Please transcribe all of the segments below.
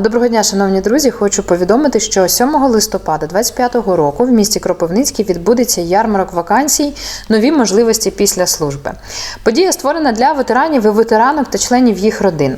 Доброго дня, шановні друзі. Хочу повідомити, що 7 листопада 2025 року в місті Кропивницький відбудеться ярмарок вакансій Нові можливості після служби. Подія створена для ветеранів і ветеранок та членів їх родин,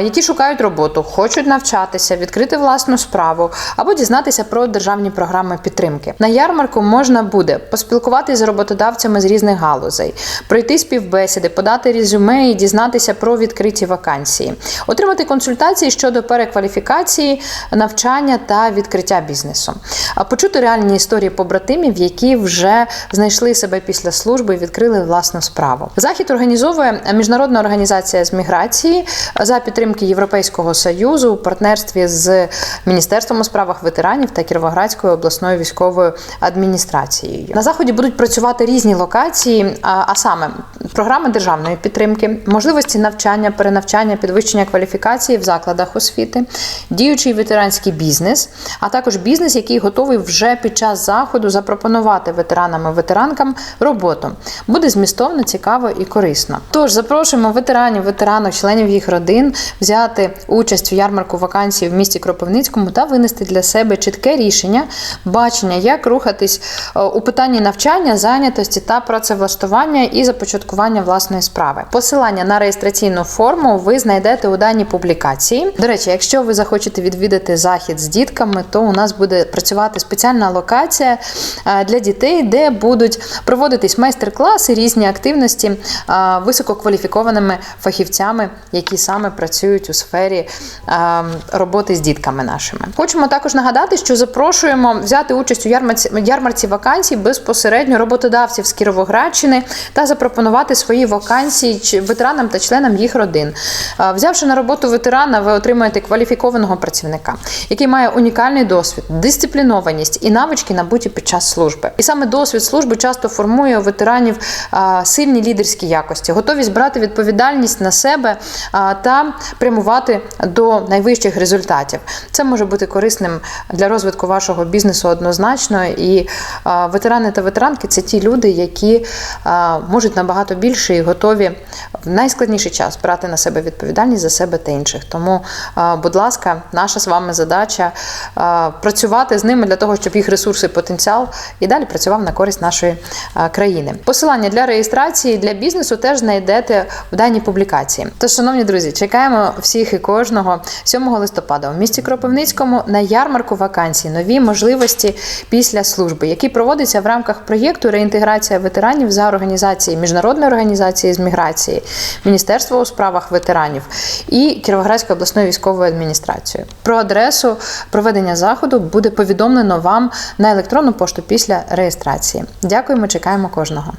які шукають роботу, хочуть навчатися, відкрити власну справу або дізнатися про державні програми підтримки. На ярмарку можна буде поспілкуватися з роботодавцями з різних галузей, пройти співбесіди, подати резюме і дізнатися про відкриті вакансії, отримати консультації щодо перекваліфікації, навчання та відкриття бізнесу, а почути реальні історії побратимів, які вже знайшли себе після служби і відкрили власну справу. Захід організовує міжнародна організація з міграції за підтримки Європейського союзу у партнерстві з Міністерством у справах ветеранів та Кіровоградською обласною військовою адміністрацією. На заході будуть працювати різні локації, а саме програми державної підтримки, можливості навчання, перенавчання, підвищення кваліфікації в закладах освіти, діючий ветеранський бізнес, а також бізнес, який готовий вже під час заходу запропонувати ветеранам і ветеранкам роботу. Буде змістовно, цікаво і корисно. Тож запрошуємо ветеранів, ветеранок, членів їх родин взяти участь у ярмарку вакансій в місті Кропивницькому та винести для себе чітке рішення, бачення, як рухатись е, у питанні навчання, зайнятості та працевлаштування і започаткування власної справи. Посилання на реєстраційну форму ви знайдете у даній публікації. До речі, якщо ви захочете відвідати захід з дітками, то у нас буде працювати спеціальна локація е, для дітей, де будуть проводитись майстер-класи, різні активності е, висококваліфікованими фахівцями, які саме працюють у сфері е, роботи з дітками нашими. Хочемо також нагадати, що запрошуємо взяти участь у ярмарці, ярмарці вакансій безпосередньо роботодавців з Кіровоградщини та запропонувати свої вакансії ветеранам та членам їх родин. Взявши на роботу ветерана, ви отримаєте кваліфікованого працівника, який має унікальний досвід, дисциплінованість і навички набуті під час служби. І саме досвід служби часто формує у ветеранів сильні лідерські якості, готовість брати відповідальність на себе та прямувати до найвищих результатів. Це може бути корисним для розвитку вашого бізнесу однозначно. І ветерани та ветеранки це ті люди, які можуть набагато більше і готові в найскладніший час брати на себе відповідальність за себе та інших. Тому, а, будь ласка, наша з вами задача а, працювати з ними для того, щоб їх ресурси, потенціал і далі працював на користь нашої а, країни. Посилання для реєстрації для бізнесу теж знайдете в даній публікації. Тож, шановні друзі, чекаємо всіх і кожного 7 листопада у місті Кропивницькому на ярмарку вакансій, нові можливості після служби, який проводиться в рамках проєкту реінтеграція ветеранів за організації міжнародної організації з міграції, Міністерства у справах ветеранів і Кіровоградської обласної військової адміністрації. Про адресу проведення заходу буде повідомлено вам на електронну пошту після реєстрації. Дякуємо, чекаємо кожного.